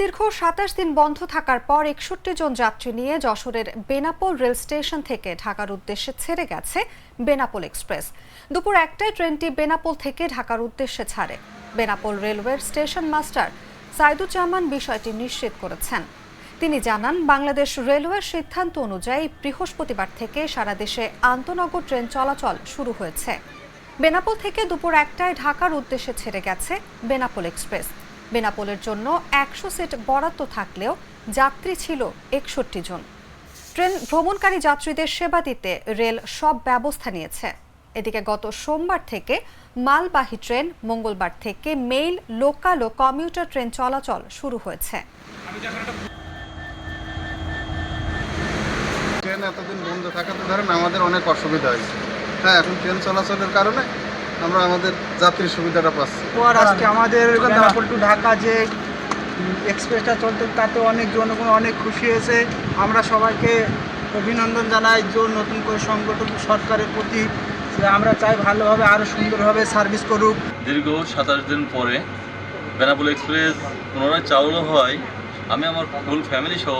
দীর্ঘ সাতাশ দিন বন্ধ থাকার পর একষট্টি জন যাত্রী নিয়ে যশোরের বেনাপোল রেল স্টেশন থেকে ঢাকার উদ্দেশ্যে ছেড়ে গেছে বেনাপোল এক্সপ্রেস। দুপুর একটায় ট্রেনটি বেনাপোল থেকে ঢাকার উদ্দেশ্যে ছাড়ে। বেনাপোল রেলওয়ের স্টেশন মাস্টার সাইদুজ্জামান বিষয়টি নিশ্চিত করেছেন। তিনি জানান, বাংলাদেশ রেলওয়ের সিদ্ধান্ত অনুযায়ী বৃহস্পতিবার থেকে সারা দেশে আন্তনগর ট্রেন চলাচল শুরু হয়েছে। বেনাপোল থেকে দুপুর একটায় ঢাকার উদ্দেশ্যে ছেড়ে গেছে বেনাপোল এক্সপ্রেস। বেনাপোলের জন্য একশো সেট বরাদ্দ থাকলেও যাত্রী ছিল একষট্টি জন। ট্রেন ভ্রমণকারী যাত্রীদের সেবা দিতে রেল সব ব্যবস্থা নিয়েছে। এদিকে গত সোমবার থেকে মালবাহী ট্রেন মঙ্গলবার থেকে মেইল, লোকাল ও কমিউটার ট্রেন চলাচল শুরু হয়েছে। ট্রেন এতদিন বন্ধ থাকাতে ধরেন আমাদের অনেক অসুবিধা হয়েছে। হ্যাঁ এখন ট্রেন চলাচলের কারণে আমরা আমাদের যাত্রীর সুবিধাটা পাচ্ছি। আর আজকে আমাদের টু ঢাকা যে এক্সপ্রেসটা চলতে তাতে অনেক জনগণ অনেক খুশি হয়েছে। আমরা সবাইকে অভিনন্দন জানাই যে নতুন করে সংগঠন সরকারের প্রতি। যে আমরা চাই ভালোভাবে আরও সুন্দরভাবে সার্ভিস করুক। দীর্ঘ সাতাশ দিন পরে বেনাপোল এক্সপ্রেস পুনরায় চালু হয়। আমি আমার ফুল ফ্যামিলি সহ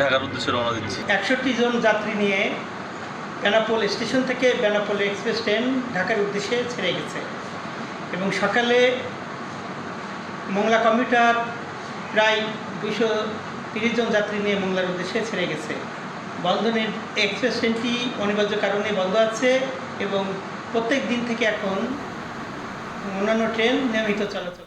ঢাকার উদ্দেশ্যে রওনা দিচ্ছি। একষট্টি জন যাত্রী নিয়ে বেনাপোল স্টেশন থেকে বেনাপোল এক্সপ্রেস ট্রেন ঢাকার উদ্দেশ্যে ছেড়ে গেছে। এবং সকালে মংলা কমিউটার প্রায় দুশো তিরিশ জন যাত্রী নিয়ে মংলার উদ্দেশ্যে ছেড়ে গেছে। বন্ধনের এক্সপ্রেস ট্রেনটি অনিবার্য কারণে বন্ধ আছে এবং প্রত্যেক দিন থেকে এখন অন্যান্য ট্রেন নিয়মিত চলাচল